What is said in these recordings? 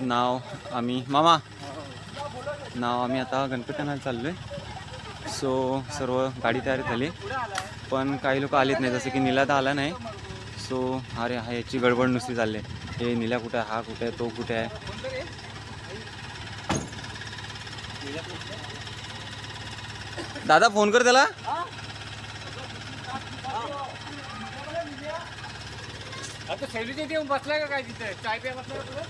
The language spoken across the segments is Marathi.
नाव आम्ही मामा नाव आम्ही आता गणपती आणायला चाललो आहे सो सर्व गाडी तयार झाली. पण काही लोक आलेत नाही जसं की निला तर आला नाही. सो अरे हा याची गडबड नुसती चालली आहे. हे निला कुठे आहे? हा कुठे आहे? तो कुठे आहे? दादा फोन कर त्याला. आता सैलीच्या येऊन बसलाय का काय तिथे? चाय प्या बसलाय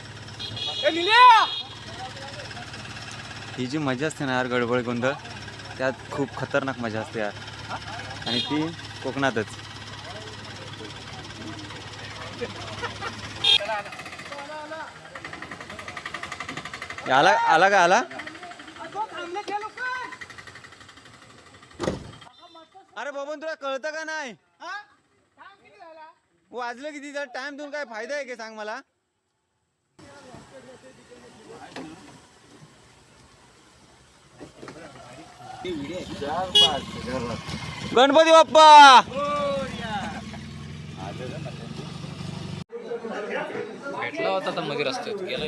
ही जी मजा असते ना यार गडबड गोंधळ त्यात खूप खतरनाक मजा असते यार. आणि ती कोकणातच. आला आला का आला? अरे बाबा तुला कळतं का नाही? वाजलं किती? जर टाइम देऊन काय फायदा आहे का सांग मला? गणपती बाप्पा! भेटला होता तर मग रस्त्यात गेला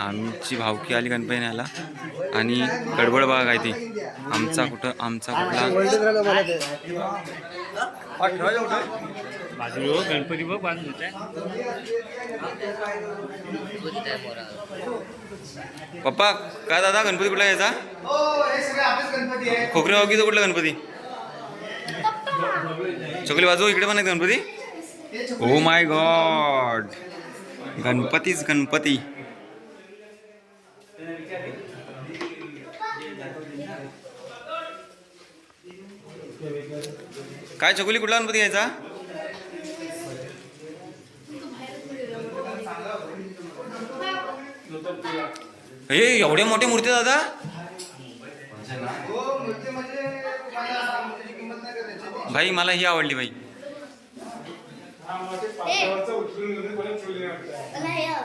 आमची भावकी आली गणपती न्यायला आणि गडबड बघा काय ती. आमचा कुठं आमचा कुठला बाजू गणपती बघ पप्पा काय दादा गणपती कुठला यायचा खोकरे वाकीचा कुठला गणपती? चोकली बाजू इकडे पण आहेत गणपती. ओ माय गॉड गणपतीच गणपती. काय चकोली कुठला गणपती घ्यायचा? हे एवढ्या मोठ्या मूर्ती दादा? भाई मला ही आवडली भाई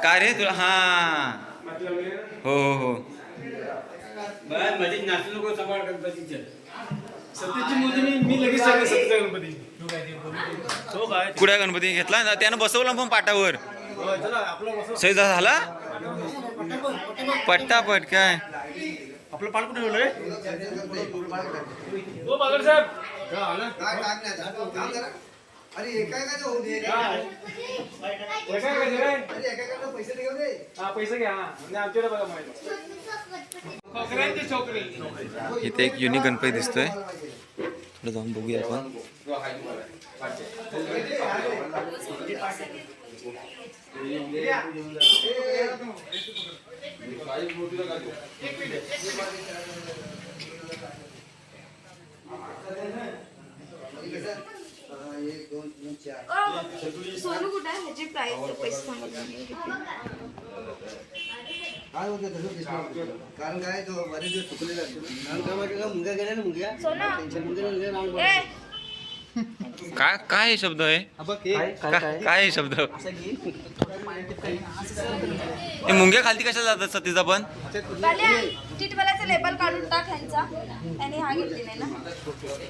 काय रे तुला? हा. हो हो हो. कुठे गणपती? घेतला ना? त्यानं बसवला पण पाटावर. सही झाला? पट्टापट काय? आपलं पाठ कुठे ठेवलंय? हो बागड साहेब हा, अरे एका एकाचं होऊ दे काय? हे काय अरे एका एकाला पैसे देऊ दे हा पैसे घ्या हा म्हणजे आमच्याकडे बघा माहिती खोकऱ्यांची छोकरी इथे एक युनिक गणपती दिसतोय थोडं जाऊन बघूया आपण एक दोन तीन चार सोनू कुठे आहे ह्याची प्राइस पैसे सांगितले काय होतं तसं डिस्काउंट कारण काय तो बरेच दिवस चुकलेला मुंग्या गेल्या ना मुंग्या सोना. टेन्शन ए काय काय हे शब्द आहे? काय काय हे शब्द? हे मुंग्या खालती कशाला जातात सतीचा पण? बाल्या टिटवाल्याचं लेबल काढून टाक ह्यांचा. त्याने हा घेतली नाही ना?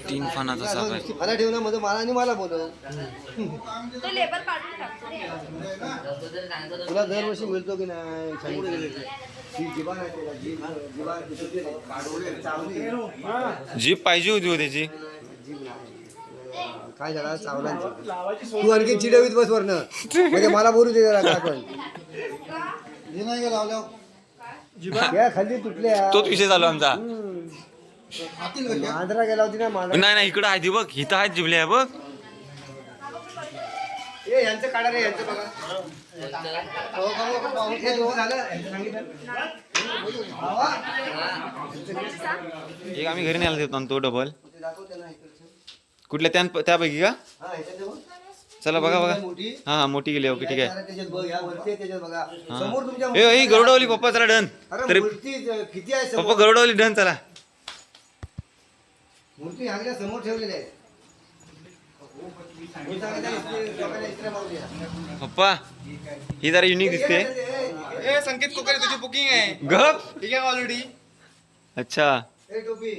तीन पानाचा साप आहे. मला ठेवणं मध्ये मला आणि मला बोलव. तो लेबल काढून टाक तुला दरवर्षी मिळतो की नाही. जी जिभा जीभ जिभा चावली जीप पाहिजे होती हो त्याची. काय झालं? चावलांची तू आणखी चिडवीत बस वरनं. म्हणजे मला बोलू दे जरा काय पण हे नाही का लावल्या या खाली तुटल्या. तोच विषय चालू आमचा. मांजरा गेला होती ना मांजरा. नाही नाही इकडं आहे ती बघ हिथं आहेत जिबले आहे बघ. ए यांचं काढा रे यांचं बघा. दोन झालं. यांचं सांगितलं भावा, एक आम्ही घरी न्यायला देतो तो डबल ते दाखव त्यांना इकडचं. कुठल्या त्या त्यापैकी का? हा, बघ. चला बघा बघा. मोठी. हा हा मोठी गेली ओके ठीक आहे. जरा त्याच्यात बघ या वरती आहे त्याच्यात बघा. समोर तुमच्या ए ए, गरुडावली पप्पा चला डन. अरे तरी मूर्ती ज- किती आहे पप्पा गरुडावली डन चला. मूर्ती ह्याच्या समोर ठेवलेल्या आहेत. मी सांगितलं इस्त्री- लोकांना इस्त्र्या मारू द्या. पप्पा ही जरा युनिक दिसते. ए, ए, संकेत कोकरे तुझी बुकिंग आहे. गप. ठीक आहे ऑलरेडी अच्छा. ए टोपी.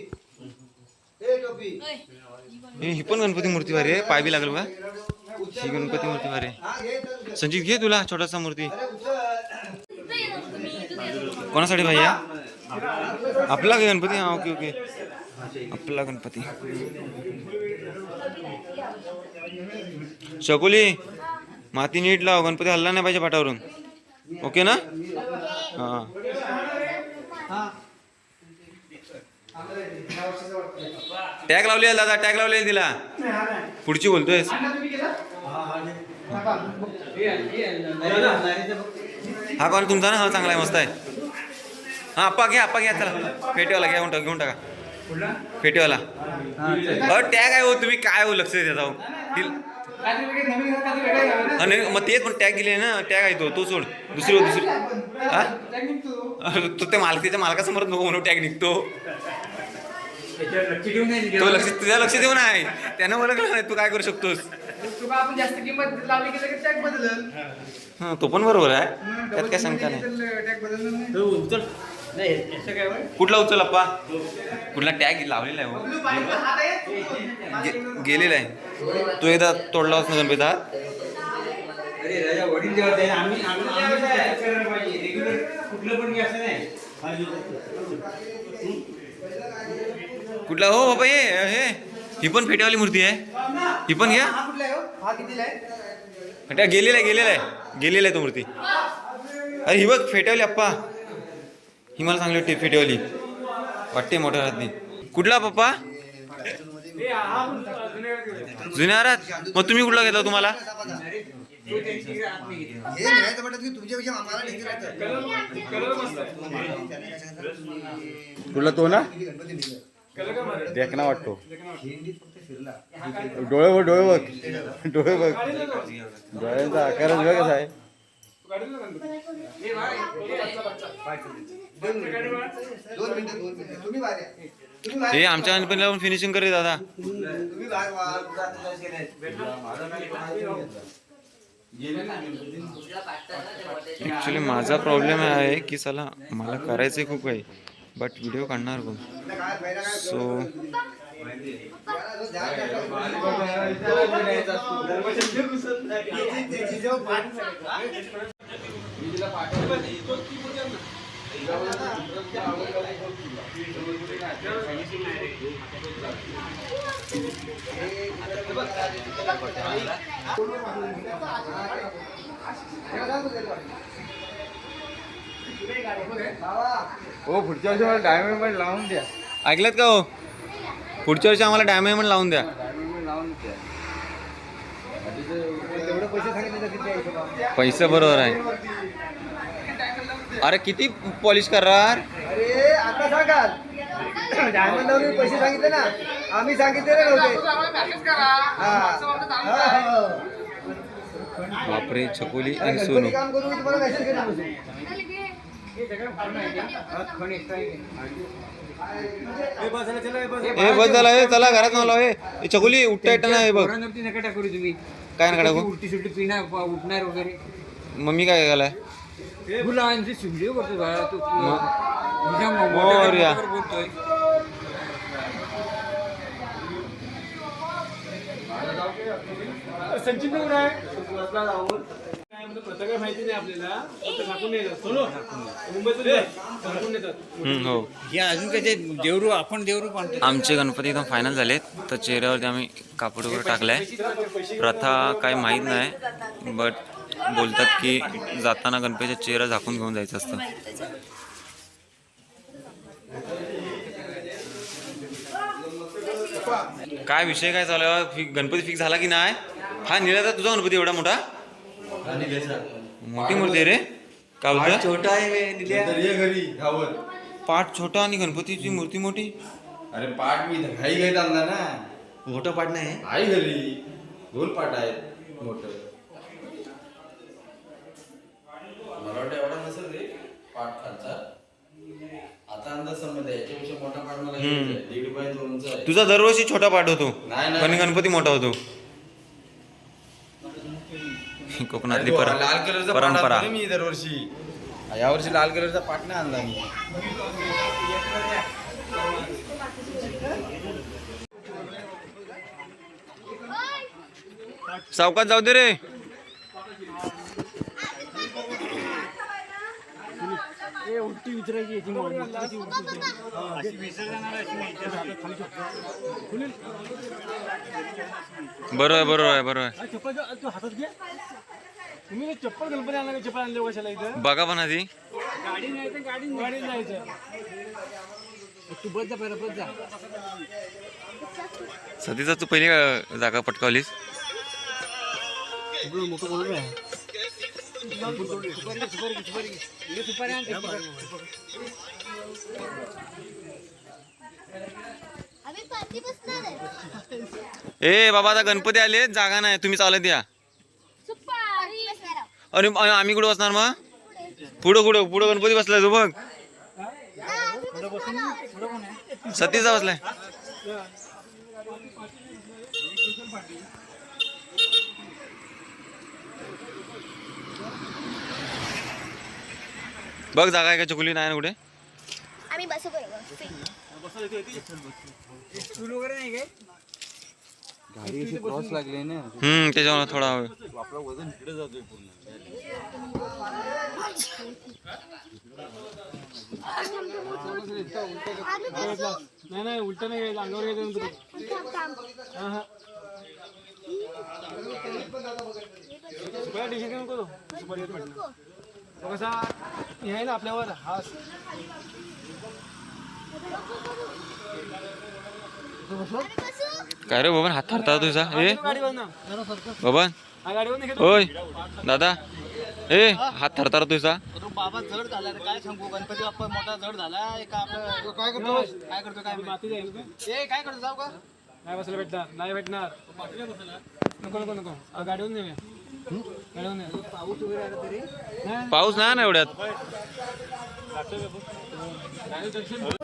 हे ही पण गणपती मूर्ती भारी आहे. पाय बी लागल का ही गणपती मूर्ती भारी आहे. हा. संजित घे. तुला छोटासा मूर्ती. कोणासाठी भैया आपला का गणपती? हा ओके ओके. आपला गणपती. शकुली माती नीट लाव. गणपती हल्ला नाही पाहिजे पाठावरून ओके ना? हा. टॅग लावली दादा टॅग लावले तिला. पुढची बोलतोय हा कॉल तुमचा ना? हा चांगला आहे मस्त आहे. हा आप्पा घ्या आप्पा घ्या चला. फेटेवाला घ्या घेऊन टाका घेऊन टाका. फेटेवाला अ टॅग आहे हो तुम्ही काय हो लक्ष देता हो. नाही, मग तेच पण टॅग गेले ना? टॅग आहे तो तो सोड. दुसरी हो, दुसरी. हा? तो त्या मालकीच्या मालकासमोर नको म्हणून टॅग निघतो. तो लक्ष तुझ्या लक्ष देऊ नाही त्यानं ओळखलं नाही तू काय करू शकतोस? तुला आपण जास्त किंमत लावली की लगेच टॅग बदलल. हा तो पण बरोबर आहे. त्यात काय शंका नाही. टॅग बदललं नाही. कुठला उचल अप्पा? कुठला टॅग लावलेला आहे हो. गे- गेलेला आहे. तू एकदा तोडला होता ना गणपती हात? अरे राजा वडील जेव्हा आम्ही आम्ही आम्ही काय करायला पाहिजे. रेग्युलर कुठलं पण असं नाही. कुठला? हो बाबा हे हे ही पण फेटेवाली मूर्ती आहे. ही पण घ्या. हा कुठला आहे हो? हा कितीला आहे? त्या गेलेला आहे गेलेला आहे. गेलेला आहे तो मूर्ती. अरे ही बघ फेटेवाली अप्पा. ही मला चांगली वाटते फेटेवाली वाटते मोठ्या हातनी. कुठला पप्पा? जुन्या हारात मग तुम्ही कुठला घेता तुम्हाला? हे नाही डेंजर कुठला तो ना. देखना वाटतो. डोळे बघ डोळे बघ. डोळे बघ. डोळ्यांचा आकारच बघ कसा आहे. दोन मिनिटं. दोन मिनिटं तुम्ही बाहेर या. तुम्ही बाहेर हे आमच्या गणपतीला पण फिनिशिंग करे दादा. तुम्ही बाहेर वा. ॲक्च्युली माझा प्रॉब्लेम आहे की चला मला करायचं खूप काही. बट व्हिडिओ काढणार कोण सो हो पुढच्या वर्षी मला डायमंड पण लावून द्या. ऐकलं का हो? पुढच्या वर्षी आम्हाला डायमंड लावून द्या डायमंड लावून द्या. पैसे बरोबर आहे. अरे किती पॉलिश करणार? अरे आता सांगाल. डायमंड लावून पैसे सांगितले ना. आम्ही सांगितले नव्हते. बापरे छकोली आणि सोनू. काम करू तुम्हाला मेसेज ए बस झाला हे चला घरात मला हे ए, छकुली उठता येतं ना हे बघ. पोरांवरती नका टाकू रे तुम्ही. काय नका टाकू? उलटी सुलटी पिणार उठणार वगैरे. मम्मी काय घालाय मुलांची व्हिडिओ करतो बाळा तू तुझ्या मोरया. मोबाईलवर बोलतोय. संचित आहे काय म्हणतो पत्रकार माहिती नाही आपल्याला. फक्त झाकून नाही जात सोनू मुंबईतून झाकून नेतात हम्म, हो. हे अजून काय ते देवरू आपण देवरू आमचे गणपती एकदम फायनल झालेत. तर चेहऱ्यावरती आम्ही कापड वगैरे टाकलाय. प्रथा काय माहीत नाही बट बोलतात की जाताना गणपतीचा चेहरा झाकून घेऊन जायचं असतं. काय विषय काय चालू आहे? फि- गणपती फिक्स झाला की नाही? हा निळाचा तुझा गणपती एवढा मोठा? मोठी मूर्ती आहे रे? काय बोलतो छोटा आहे घरी गावर पाठ छोटा आणि गणपतीची मूर्ती मोठी? अरे पाठ मी घाई घाईत आणला ना. मोठं पाठ नाही. आई घरी. दोन पाठ आहेत मोठ. मला वाटतं एवढा नसेल रे पाठ खालचा. आता अंदाज समज आहे याच्यापेक्षा मोठा पाठ मला घ्यायचा आहे. दीड बाय दोनचा आहे. तुझा दरवर्षी छोटा पाठ होतो. नाही, नाही. पण गणपती मोठा होतो. कोकणातली पर लाल कलरचा परंपरा. मी दरवर्षी. यावर्षी लाल कलरचा पाट नाही आणला मी. सावकाश जाऊ दे रे. बरोबर आहे बरोबर आहे बरोबर आहे. चप्पल तू हातात घे. तुम्ही चप्पल गणपती आणला का चप्पल आणले कशाला इथं. बघा पण आधी. गाडी नाही तर गाडी गाडी जायचं तू बस जा पहिला बस जा. सतीचा तू पहिली अं, जागा पटकावलीस? मोठं आहे. ए बाबा आता गणपती आले जागा नाही तुम्ही चालत या. अरे अरे आम्ही कुठं बसणार मग? पुढं कुठं पुढं गणपती बसलाय तू बघ. सतीचा बसलाय. बघ जागा आहे का चकुली नाही ना कुठे? आम्ही बसू बरोबर स्टूल वगैरे नाही काय क्रॉस लागले ना. हम्म त्याच्यामुळे थोडा आपलं वजन इकडे जातोय पूर्ण. नाही नाही उलट नाही घ्यायचं अंगावर घ्यायचं नंतर. हा हा. करू कसा हे आहे ना आपल्यावर हा काय रे बाबा हात थरता तुझा? ए? गाडीवर ना बाबा हा गाडीवर नाही घेतो ओय दादा. ए हात थरथर तुझा? बाबा जड झाला रे. काय सांगू गणपती बाप्पा मोठा जड झाला. का आपलं काय करतो? काय करतो काय माती ए काय करतो जाऊ का? नाही बसायला भेटणार नाही भेटणार. नको नको नको. गाडीवर नाही पाऊस नाही ना एवढ्यात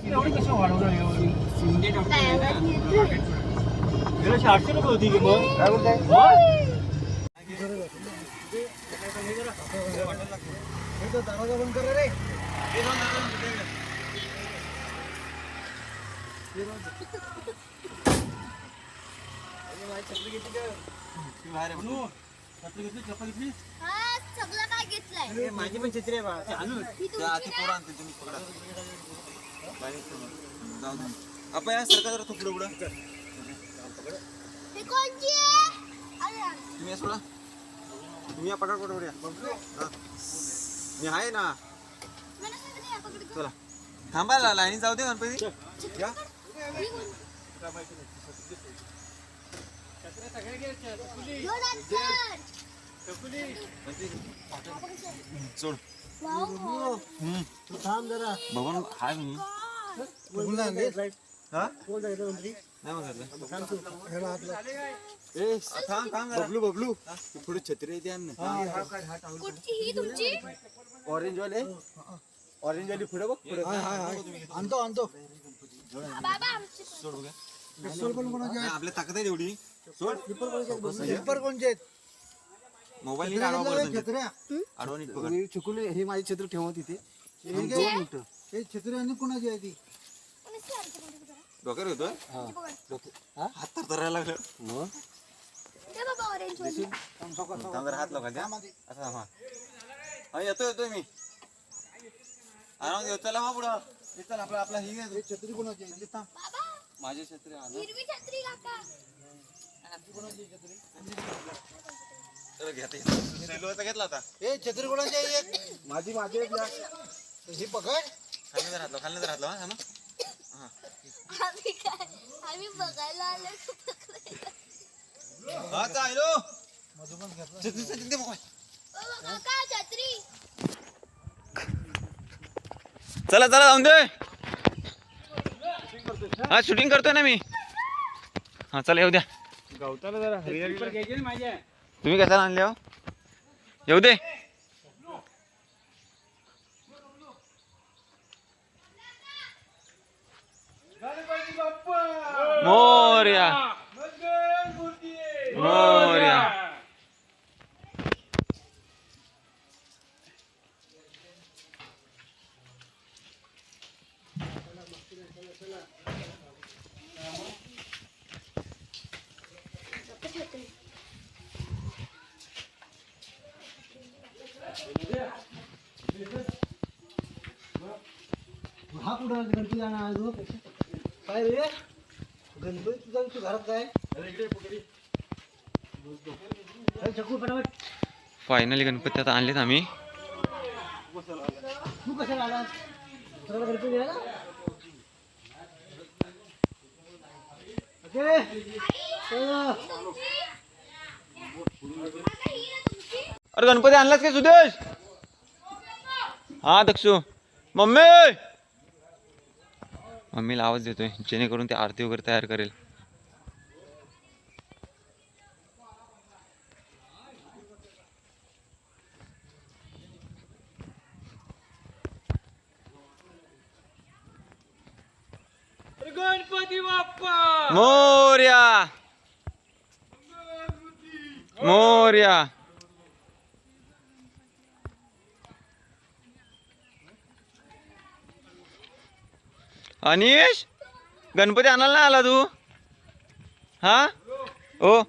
एवढी कसं वाढवलं एवढी? शिंदे डॉक्टर आहे ना. रे आठशे हा सगळं काय घेतलंय. माझी पण छत्री आहे बा ते आणू ही तुमची आपण या सरका जरा थोडं पुढं ही कोणची आहे? अरे यार. तुम्ही या सोडा. तुम्ही या पटापट पटापट या. हा. मी आहे ना. मला सांग ना, पकड गं. चला. थांबायला लाईनी जाऊ दे गणपती. या. ही कोण? बघून हाय मी हा? नाही म्हणलं ए थांब थांब बबलू बबलू. पुढे छत्री ही तुमची? ऑरेंज वाले? ऑरेंज वाली पुढे बघ पुढे. आणतो आणतो. सोड बघा आपल्या ताकद आहे एवढी. सोड. स्लीपर कोणचे आहेत? मोबाईल नीट आडवा छत्र्या. आडवा नीट पकड. मी चुकून हे माझी छत्री ठेवा तिथे दोन मिनिटं. हे छत्री आणि कोणाची आहे ती. डोक्यावर हे. पकड. हात तर धरायला लागलं. थांब जरा हात लावा द्या. असं थांब, हा. हा येतोय येतोय मी. आराम येतो चला मग पुढं. हे चल आपला आपला ही घे. छत्री कोणाची आहे? ती थांब. बाबा. माझी छत्री आलं हिरवी छत्री काका. घेतला होता. हे एक? माझी माझी एक. ही पकड. खाली जर हात लावा खाली जर हात लावा हा. ना आम्ही काय आम्ही बघायला आलो. हा चालो काका छत्री. चला चला जाऊन दे. हा शूटिंग करतोय ना मी. हा चला येऊ द्या. गवताला जरा हरिहर घ्यायची ना माझ्या तुम्ही कशाला आणले हो? येऊ दे. मोर्या. मोर्या हा कुठं गणपती आणा तू? काय रे? गणपती तुझा तू घरात काय? फायनली गणपती आता आणलेत आम्ही. तू कशाला तुला गणपती. अरे गणपती आणलास काय सुदेश? हा दक्षू. मम्मी! मम्मीला आवाज देतोय जेणेकरून ते आरती वगैरे तयार करेल गणपती बाप्पा मोर्या मोर्या अनिश गणपती आणायला नाही आला तू? हा? ओ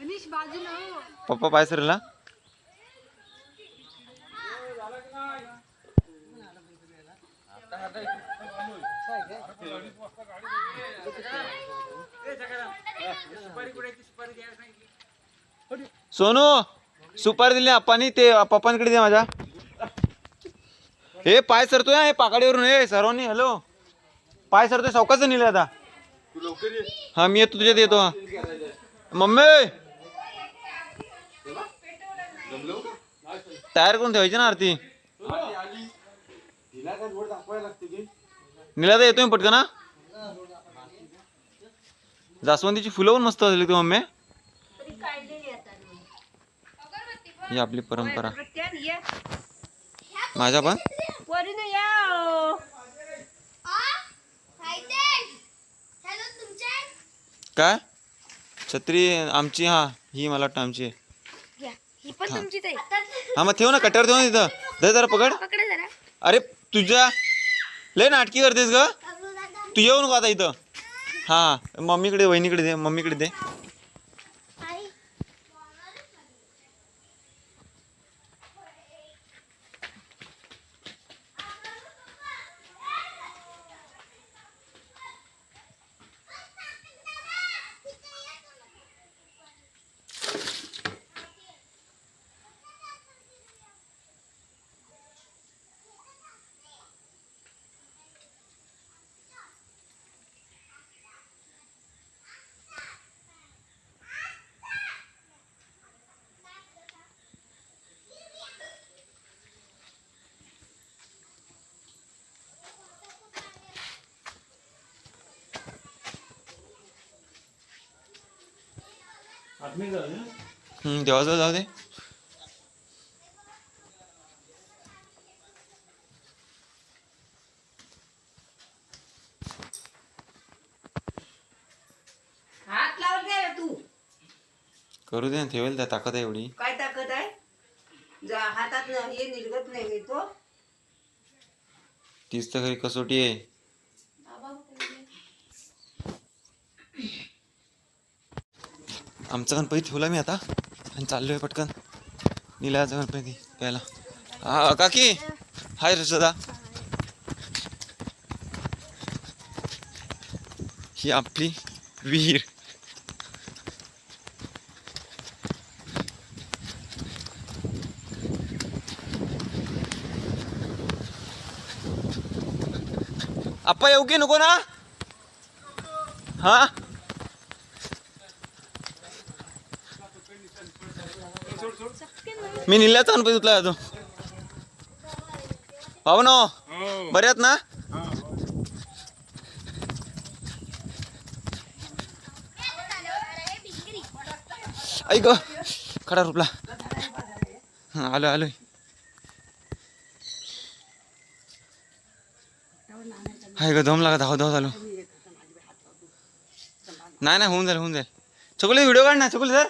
अनिश बाजूला हो. पप्पा पाय सरला. सोनू सुपारी दिली आप्पानी ते पप्पांकडे दे माझ्या. हे पाय सरतोय हे पाकाडीवरून हे सर्वांनी हॅलो पाय सरतोय सौकाचं नेले आता. हा मी येतो तुझ्यात येतो. मम्मी! तयार करून ठेवायची ना आरती. निलादा येतोय पटकन ना जास्वंदीची फुलं पण मस्त असली तू मम्मी. ही आपली परंपरा. माझ्या पण? काय? छत्री आमची हा ही मला वाटतं आमची आहे. ही पण तुमचीच आहे. हा मग ठेव ना कट्यावर ठेव ना तिथं. दे जरा पकड. पकडे जरा. अरे तुझ्या लय नाटकी करतेस ग. तू येऊ नको आता इथं. हा. मम्मीकडे वहिनीकडे दे मम्मीकडे दे हम्म, देवाजवळ जाऊ दे. हात लावत नाही रे तू. करू दे ना ठेवेल त्या ताकद आहे एवढी. काय ताकद आहे? जा हातात न- हे निघत नाही तो. तीच तर खरी कसोटी आहे. आमचा गणपती ठेवला मी आता. आणि चाललोय पटकन. निलाचा गणपती प्यायला. हा काकी. हाय रसदा ही आपली विहीर. आप्पा येऊ की नको ना? हा? मी निल्याचा गणपती उतला अजून. भाऊ ना? बरे आहेत ना ऐक खडा रुपला. हा, आलो आलोय. हाय ग दम लागा धाव धाव झालो नाही नाही होऊन जाईल होऊन जाईल. चकुले व्हिडिओ काढ ना चकुले सर.